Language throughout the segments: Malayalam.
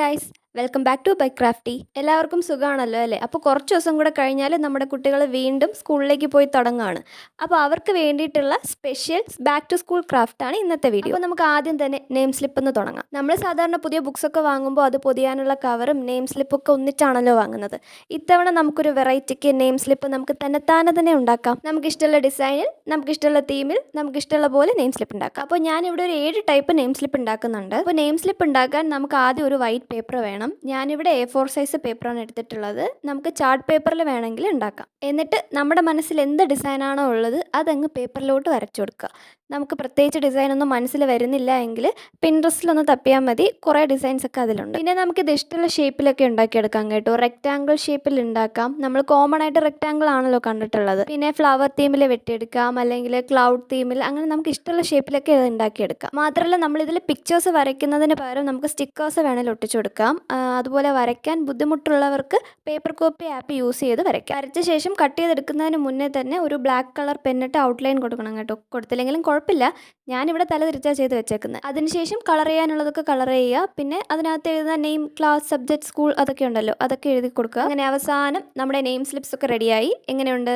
guys. Welcome back to by crafty എല്ലാവർക്കും സുഖമാണല്ലോ അല്ലേ? അപ്പോൾ കുറച്ച് ദിവസം കൂടെ കഴിഞ്ഞാൽ നമ്മുടെ കുട്ടികൾ വീണ്ടും സ്കൂളിലേക്ക് പോയി തുടങ്ങുകയാണ് അപ്പോൾ അവർക്ക് വേണ്ടിയിട്ടുള്ള special back to school craft ആണ് ഇന്നത്തെ വീഡിയോ അപ്പോൾ നമുക്ക് ആദ്യം തന്നെ നെയിം സ്ലിപ്പ് എന്ന് തുടങ്ങാം. നമ്മൾ സാധാരണ പുതിയ ബുക്സ് ഒക്കെ വാങ്ങുമ്പോൾ അത് പൊതിയാനുള്ള കവറും നെയിം സ്ലിപ്പൊക്കെ ഒന്നിച്ചാണല്ലോ വാങ്ങുന്നത്. ഇത്തവണ നമുക്കൊരു വെറൈറ്റിക്ക് നെയിം സ്ലിപ്പ് നമുക്ക് തന്നെത്താനെ തന്നെ ഉണ്ടാക്കാം. നമുക്കിഷ്ടമുള്ള ഡിസൈനിൽ നമുക്കിഷ്ടമുള്ള തീമിൽ നമുക്കിഷ്ടമുള്ള പോലെ നെയിം സ്ലിപ്പ് ഉണ്ടാക്കാം. അപ്പോൾ ഞാനിവിടെ ഒരു ഏഴ് ടൈപ്പ് നെയിം സ്ലിപ്പ് ഉണ്ടാക്കുന്നുണ്ട്. അപ്പോൾ നെയിം സ്ലിപ്പ് ഉണ്ടാക്കാൻ നമുക്ക് ആദ്യം ഒരു വൈറ്റ് പേപ്പർ വേണം. ഞാനിവിടെ എ ഫോർ സൈസ് പേപ്പറാണ് എടുത്തിട്ടുള്ളത്. നമുക്ക് ചാർട്ട് പേപ്പറിൽ വേണമെങ്കിൽ ഉണ്ടാക്കാം. എന്നിട്ട് നമ്മുടെ മനസ്സിൽ എന്ത് ഡിസൈനാണോ ഉള്ളത് അതങ്ങ് പേപ്പറിലോട്ട് വരച്ചു കൊടുക്കുക. നമുക്ക് പ്രത്യേകിച്ച് ഡിസൈനൊന്നും മനസ്സിൽ വരുന്നില്ല എങ്കിൽ പിൻട്രസ്റ്റിലൊന്ന് തപ്പിയാൽ മതി. കുറേ ഡിസൈൻസ് ഒക്കെ അതിലുണ്ട്. പിന്നെ നമുക്കിത് ഇഷ്ടമുള്ള ഷേപ്പിലൊക്കെ ഉണ്ടാക്കിയെടുക്കാം കേട്ടോ. റെക്റ്റാങ്കിൾ ഷേപ്പിൽ ഉണ്ടാക്കാം. നമ്മൾ കോമൺ ആയിട്ട് റെക്റ്റാങ്കിൾ ആണല്ലോ കണ്ടിട്ടുള്ളത്. പിന്നെ ഫ്ലവർ തീമിൽ വെട്ടിയെടുക്കാം. അല്ലെങ്കിൽ ക്ലൗഡ് തീമിൽ അങ്ങനെ നമുക്ക് ഇഷ്ടമുള്ള ഷേപ്പിലൊക്കെ ഇത് ഉണ്ടാക്കിയെടുക്കാം. മാത്രമല്ല നമ്മളിതിൽ പിക്ചേഴ്സ് വരയ്ക്കുന്നതിന് പകരം നമുക്ക് സ്റ്റിക്കേഴ്സ് വേണമെങ്കിൽ ഒട്ടിച്ചു കൊടുക്കാം. അതുപോലെ വരയ്ക്കാൻ ബുദ്ധിമുട്ടുള്ളവർക്ക് പേപ്പർ കോപ്പി ആപ്പ് യൂസ് ചെയ്ത് വരയ്ക്കാം. വരച്ച ശേഷം കട്ട് ചെയ്തെടുക്കുന്നതിന് മുന്നേ തന്നെ ഒരു ബ്ലാക്ക് കളർ പെന്നിട്ട് ഔട്ട്ലൈൻ കൊടുക്കണം കേട്ടോ. കൊടുത്തില്ലെങ്കിലും കുഴപ്പമില്ല. ഞാനിവിടെ തല തിരിച്ചാണ് ചെയ്ത് വെച്ചേക്കുന്നത്. അതിനുശേഷം കളർ ചെയ്യാനുള്ളതൊക്കെ കളർ ചെയ്യുക. പിന്നെ അതിനകത്ത് എഴുതുന്ന നെയിം ക്ലാസ് സബ്ജക്ട് സ്കൂൾ അതൊക്കെ ഉണ്ടല്ലോ. അതൊക്കെ എഴുതി കൊടുക്കുക. അങ്ങനെ അവസാനം നമ്മുടെ നെയിം സ്ലിപ്സ് ഒക്കെ റെഡിയായി എങ്ങനെയുണ്ട്?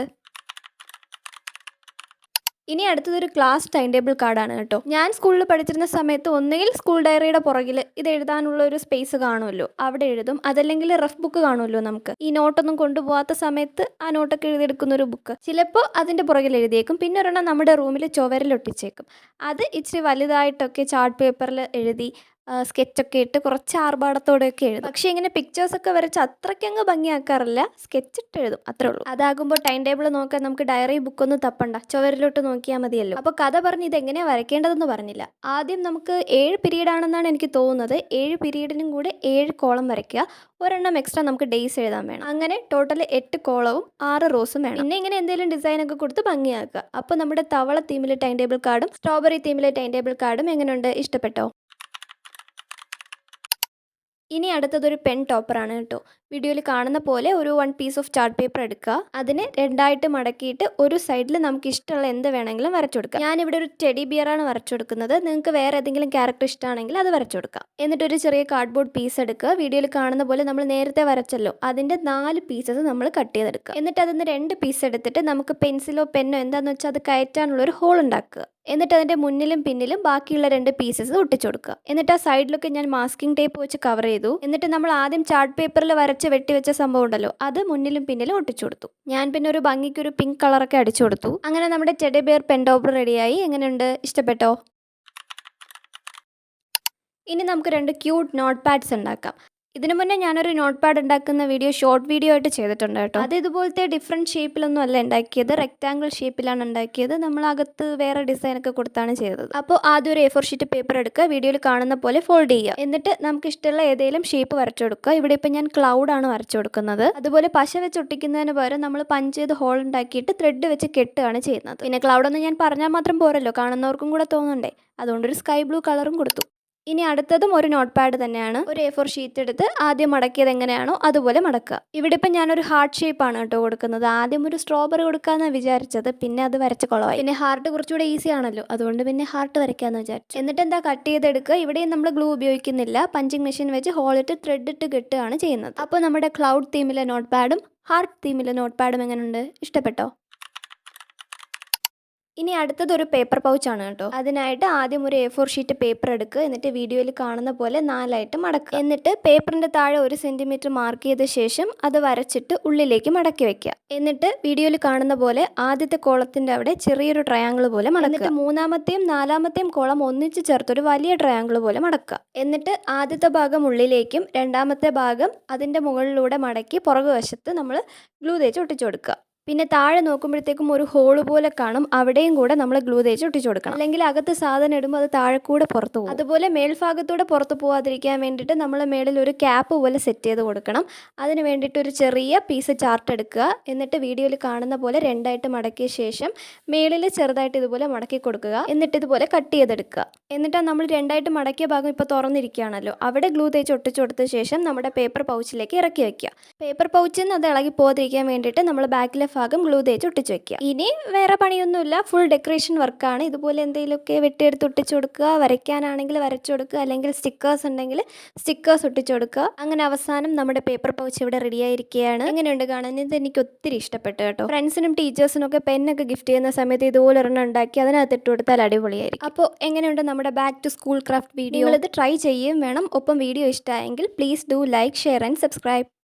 ഇനി അടുത്തതൊരു ക്ലാസ് ടൈം ടേബിൾ കാർഡാണ് കേട്ടോ. ഞാൻ സ്കൂളിൽ പഠിച്ചിരുന്ന സമയത്ത് ഒന്നുകിൽ സ്കൂൾ ഡയറിയുടെ പുറകിൽ ഇത് എഴുതാനുള്ള ഒരു സ്പേസ് കാണുമല്ലോ. അവിടെ എഴുതും. അതല്ലെങ്കിൽ റഫ് ബുക്ക് കാണുമല്ലോ നമുക്ക്. ഈ നോട്ടൊന്നും കൊണ്ടുപോകാത്ത സമയത്ത് ആ നോട്ടൊക്കെ എഴുതിയെടുക്കുന്ന ഒരു ബുക്ക്. ചിലപ്പോൾ അതിന്റെ പുറകിൽ എഴുതിയേക്കും. പിന്നെ ഒരെണ്ണം നമ്മുടെ റൂമിൽ ചുവരിൽ ഒട്ടിച്ചേക്കും അത് ഇച്ചിരി വലുതായിട്ടൊക്കെ ചാർട്ട് പേപ്പറിൽ എഴുതി സ്കെച്ചൊക്കെ ഇട്ട് കുറച്ച് ആർഭാടത്തോടെയൊക്കെ എഴുതും. പക്ഷേ ഇങ്ങനെ പിക്ചേഴ്സൊക്കെ വരച്ച് അത്രയ്ക്കങ്ങ് ഭംഗിയാക്കാറില്ല. സ്കെച്ച് ഇട്ട് എഴുതും. അത്രേ ഉള്ളൂ. അതാകുമ്പോൾ ടൈം ടേബിൾ നോക്കാൻ നമുക്ക് ഡയറി ബുക്കൊന്നും തപ്പണ്ട. ചുവരിലോട്ട് നോക്കിയാൽ മതിയല്ലോ. അപ്പോൾ കഥ പറഞ്ഞ് ഇത് എങ്ങനെയാണ് വരയ്ക്കേണ്ടതെന്ന് പറഞ്ഞില്ല. ആദ്യം നമുക്ക് ഏഴ് പീരീഡ് ആണെന്നാണ് എനിക്ക് തോന്നുന്നത്. ഏഴ് പീരീഡിനും കൂടെ ഏഴ് കോളം വരയ്ക്കുക. ഒരെണ്ണം എക്സ്ട്രാ നമുക്ക് ഡേയ്സ് എഴുതാൻ വേണം. അങ്ങനെ ടോട്ടൽ എട്ട് കോളവും ആറ് റോസും വേണം. പിന്നെ ഇങ്ങനെ എന്തെങ്കിലും ഡിസൈനൊക്കെ കൊടുത്ത് ഭംഗിയാക്കുക. അപ്പോൾ നമ്മുടെ തവള തീമിലെ ടൈം ടേബിൾ കാർഡും സ്ട്രോബെറി തീമിലെ ടൈം ടേബിൾ കാർഡും എങ്ങനെയുണ്ട്? ഇഷ്ടപ്പെട്ടോ? ഇനി അടുത്തതൊരു പെൻ ടോപ്പറാണ് കേട്ടോ. വീഡിയോയിൽ കാണുന്ന പോലെ ഒരു one piece of chart paper എടുക്കുക. അതിനെ രണ്ടായിട്ട് മടക്കിയിട്ട് ഒരു സൈഡിൽ നമുക്ക് ഇഷ്ടമുള്ള എന്ത് വേണമെങ്കിലും വരച്ചു കൊടുക്കാം. ഞാനിവിടെ ഒരു ടെഡി ബിയറാണ് വരച്ചു കൊടുക്കുന്നത്. നിങ്ങൾക്ക് വേറെ ഏതെങ്കിലും ക്യാരക്ടർ ഇഷ്ടമാണെങ്കിൽ അത് വരച്ചു കൊടുക്കാം. എന്നിട്ട് ഒരു ചെറിയ കാർഡ്ബോർഡ് പീസ് എടുക്കുക. വീഡിയോയിൽ കാണുന്ന പോലെ നമ്മൾ നേരത്തെ വരച്ചല്ലോ. അതിന്റെ നാല് പീസസ് നമ്മൾ കട്ട് ചെയ്തെടുക്കുക. എന്നിട്ട് അതിന് രണ്ട് പീസ് എടുത്തിട്ട് നമുക്ക് പെൻസിലോ പെന്നോ എന്താണെന്ന് വെച്ചാൽ അത് കയറ്റാനുള്ള ഒരു ഹോൾ ഉണ്ടാക്കുക. എന്നിട്ട് അതിന്റെ മുന്നിലും പിന്നിലും ബാക്കിയുള്ള രണ്ട് പീസസ് ഒട്ടിച്ചു കൊടുക്കുക. എന്നിട്ട് ആ സൈഡിലൊക്കെ ഞാൻ മാസ്കിംഗ് ടേപ്പ് വെച്ച് കവർ ചെയ്തു. എന്നിട്ട് നമ്മൾ ആദ്യം ചാർട്ട് പേപ്പറിൽ വരച്ച് വെട്ടിവെച്ച സംഭവം ഉണ്ടല്ലോ അത് മുന്നിലും പിന്നിലും ഒട്ടിച്ചു കൊടുത്തു. ഞാൻ പിന്നെ ഒരു ഭംഗിക്ക് ഒരു പിങ്ക് കളറൊക്കെ അടിച്ചു കൊടുത്തു. അങ്ങനെ നമ്മുടെ ടെഡി ബിയർ പെൻഡോബർ റെഡിയായി എങ്ങനെയുണ്ട്? ഇഷ്ടപ്പെട്ടോ? ഇനി നമുക്ക് രണ്ട് ക്യൂട്ട് നോട്ട് പാഡ്സ് ഉണ്ടാക്കാം. ഇതിനു മുന്നേ ഞാനൊരു നോട്ട് പാഡ് ഉണ്ടാക്കുന്ന വീഡിയോ ഷോർട്ട് വീഡിയോ ആയിട്ട് ചെയ്തിട്ടുണ്ട് കേട്ടോ. അത് ഇതുപോലത്തെ ഡിഫറെന്റ് ഷേപ്പിലൊന്നും അല്ല ഉണ്ടാക്കിയത്. റെക്റ്റാങ്കിൾ ഷേപ്പിലാണ് ഉണ്ടാക്കിയത്. നമ്മൾ അകത്ത് വേറെ ഡിസൈനൊക്കെ കൊടുത്താണ് ചെയ്തത്. അപ്പോൾ ആദ്യം ഒരു എ ഫോർ ഷീറ്റ് പേപ്പർ എടുക്കുക. വീഡിയോയിൽ കാണുന്ന പോലെ ഫോൾഡ് ചെയ്യുക. എന്നിട്ട് നമുക്ക് ഇഷ്ടമുള്ള ഏതെങ്കിലും ഷേപ്പ് വരച്ചു കൊടുക്കുക. ഇവിടെ ഇപ്പം ഞാൻ ക്ലൗഡ് ആണ് വരച്ചു കൊടുക്കുന്നത്. അതുപോലെ പശ വെച്ച് ഒട്ടിക്കുന്നതിന് പകരം നമ്മൾ പഞ്ച് ചെയ്ത് ഹോൾ ഉണ്ടാക്കിയിട്ട് ത്രെഡ് വെച്ച് കെട്ടുകയാണ് ചെയ്യുന്നത്. പിന്നെ ക്ലൗഡ് ഒന്ന് ഞാൻ പറഞ്ഞാൽ മാത്രം പോരല്ലോ. കാണുന്നവർക്കും കൂടെ തോന്നണ്ടേ. അതുകൊണ്ടൊരു സ്കൈ ബ്ലൂ കളറും കൊടുത്തു. ഇനി അടുത്തതും ഒരു നോട്ട് പാഡ് തന്നെയാണ്. ഒരു എ ഫോർ ഷീറ്റ് എടുത്ത് ആദ്യം മടക്കിയത് എങ്ങനെയാണോ അതുപോലെ മടക്കുക. ഇവിടെ ഇപ്പം ഞാനൊരു ഹാർട്ട് ഷേപ്പാണ് കേട്ടോ കൊടുക്കുന്നത്. ആദ്യം ഒരു സ്ട്രോബെറി കൊടുക്കാന്ന് വിചാരിച്ചത്. പിന്നെ അത് വരച്ച കുളമായി പിന്നെ ഹാർട്ട് കുറച്ചുകൂടെ ഈസി ആണല്ലോ. അതുകൊണ്ട് പിന്നെ ഹാർട്ട് വരയ്ക്കാമെന്ന് വിചാരിച്ചു. എന്നിട്ട് എന്താ കട്ട് ചെയ്തെടുക്കുക? ഇവിടെയും നമ്മൾ ഗ്ലൂ ഉപയോഗിക്കുന്നില്ല. പഞ്ചിങ് മെഷീൻ വെച്ച് ഹോളിട്ട് ത്രെഡ് ഇട്ട് കെട്ടുകയാണ് ചെയ്യുന്നത്. അപ്പോൾ നമ്മുടെ ക്ലൗഡ് തീമിലെ നോട്ട് പാഡും ഹാർട്ട് തീമിലെ നോട്ട് പാഡും എങ്ങനെയുണ്ട് ഇഷ്ടപ്പെട്ടോ? ഇനി അടുത്തത് ഒരു പേപ്പർ പൗച്ചാണ് കേട്ടോ. അതിനായിട്ട് ആദ്യം ഒരു എ ഫോർ ഷീറ്റ് പേപ്പർ എടുക്കുക എന്നിട്ട് വീഡിയോയിൽ കാണുന്ന പോലെ നാലായിട്ട് മടക്കുക എന്നിട്ട് പേപ്പറിന്റെ താഴെ ഒരു സെന്റിമീറ്റർ മാർക്ക് ചെയ്ത ശേഷം അത് വരച്ചിട്ട് ഉള്ളിലേക്ക് മടക്കി വെക്കുക എന്നിട്ട് വീഡിയോയിൽ കാണുന്ന പോലെ ആദ്യത്തെ കോളത്തിന്റെ അവിടെ ചെറിയൊരു ട്രയാങ്കിൾ പോലെ മടക്കുക. മൂന്നാമത്തെയും നാലാമത്തെയും കോളം ഒന്നിച്ച് ചേർത്തൊരു വലിയ ട്രയാങ്കിൾ പോലെ മടക്കുക. എന്നിട്ട് ആദ്യത്തെ ഭാഗം ഉള്ളിലേക്കും രണ്ടാമത്തെ ഭാഗം അതിന്റെ മുകളിലൂടെ മടക്കി പുറകുവശത്ത് നമ്മൾ ഗ്ലൂ തേച്ച് ഒട്ടിച്ചു കൊടുക്കുക. പിന്നെ താഴെ നോക്കുമ്പോഴത്തേക്കും ഒരു ഹോൾ പോലെ കാണും. അവിടെയും കൂടെ നമ്മൾ ഗ്ലൂ തേച്ച് ഒട്ടിച്ചു കൊടുക്കണം. അല്ലെങ്കിൽ അകത്ത് സാധനം ഇടുമ്പോൾ അത് താഴെ കൂടെ പുറത്തു പോകും. അതുപോലെ മേൽഭാഗത്തൂടെ പുറത്ത് പോകാതിരിക്കാൻ വേണ്ടിയിട്ട് നമ്മൾ മേളിൽ ഒരു ക്യാപ്പ് പോലെ സെറ്റ് ചെയ്ത് കൊടുക്കണം. അതിന് വേണ്ടിയിട്ട് ഒരു ചെറിയ പീസ് ചാർട്ട് എടുക്കുക. എന്നിട്ട് വീഡിയോയിൽ കാണുന്ന പോലെ രണ്ടായിട്ട് മടക്കിയ ശേഷം മേളിൽ ചെറുതായിട്ട് ഇതുപോലെ മടക്കി കൊടുക്കുക. എന്നിട്ട് ഇതുപോലെ കട്ട് ചെയ്തെടുക്കുക. എന്നിട്ട് നമ്മൾ രണ്ടായിട്ട് മടക്കിയ ഭാഗം ഇപ്പോൾ തുറന്നിരിക്കുകയാണല്ലോ. അവിടെ ഗ്ലൂ തേച്ച് ഒട്ടിച്ചു കൊടുത്ത ശേഷം നമ്മുടെ പേപ്പർ പൗച്ചിലേക്ക് ഇറക്കി വയ്ക്കുക പേപ്പർ പൗച്ചിൽ നിന്ന് അത് ഇളകി പോകാതിരിക്കാൻ വേണ്ടിയിട്ട് നമ്മൾ ബാക്കിലെ ഭാഗം ഗ്ലൂ തേച്ച് ഒട്ടിച്ച് വെക്കുക. ഇനി വേറെ പണിയൊന്നുമില്ല. ഫുൾ ഡെക്കറേഷൻ വർക്കാണ് ഇതുപോലെ എന്തെങ്കിലുമൊക്കെ വെട്ടിയെടുത്ത് ഒട്ടിച്ച് കൊടുക്കുക വരയ്ക്കാനാണെങ്കിൽ വരച്ചു കൊടുക്കുക അല്ലെങ്കിൽ സ്റ്റിക്കേഴ്സ് ഉണ്ടെങ്കിൽ സ്റ്റിക്കേഴ്സ് ഒട്ടിച്ച് കൊടുക്കുക. അങ്ങനെ അവസാനം നമ്മുടെ പേപ്പർ പൗച്ച് ഇവിടെ റെഡി ആയിരിക്കുകയാണ്. എങ്ങനെയുണ്ട് കാണാൻ? ഇത് എനിക്ക് ഒത്തിരി ഇഷ്ടപ്പെട്ടു കേട്ടോ. ഫ്രണ്ട്സിനും ടീച്ചേഴ്സിനും ഒക്കെ പെന്നൊക്കെ ഗിഫ്റ്റ് ചെയ്യുന്ന സമയത്ത് ഇതുപോലെ ഒരെണ്ണം ഉണ്ടാക്കി അതിനകത്ത് ഇട്ട് കൊടുത്താൽ അടിപൊളിയായിരിക്കും. അപ്പോൾ എങ്ങനെയുണ്ട് നമ്മുടെ back to school craft video ഇത് ട്രൈ ചെയ്യുകയും വേണം. ഒപ്പം വീഡിയോ ഇഷ്ടമായെങ്കിൽ please do like share and subscribe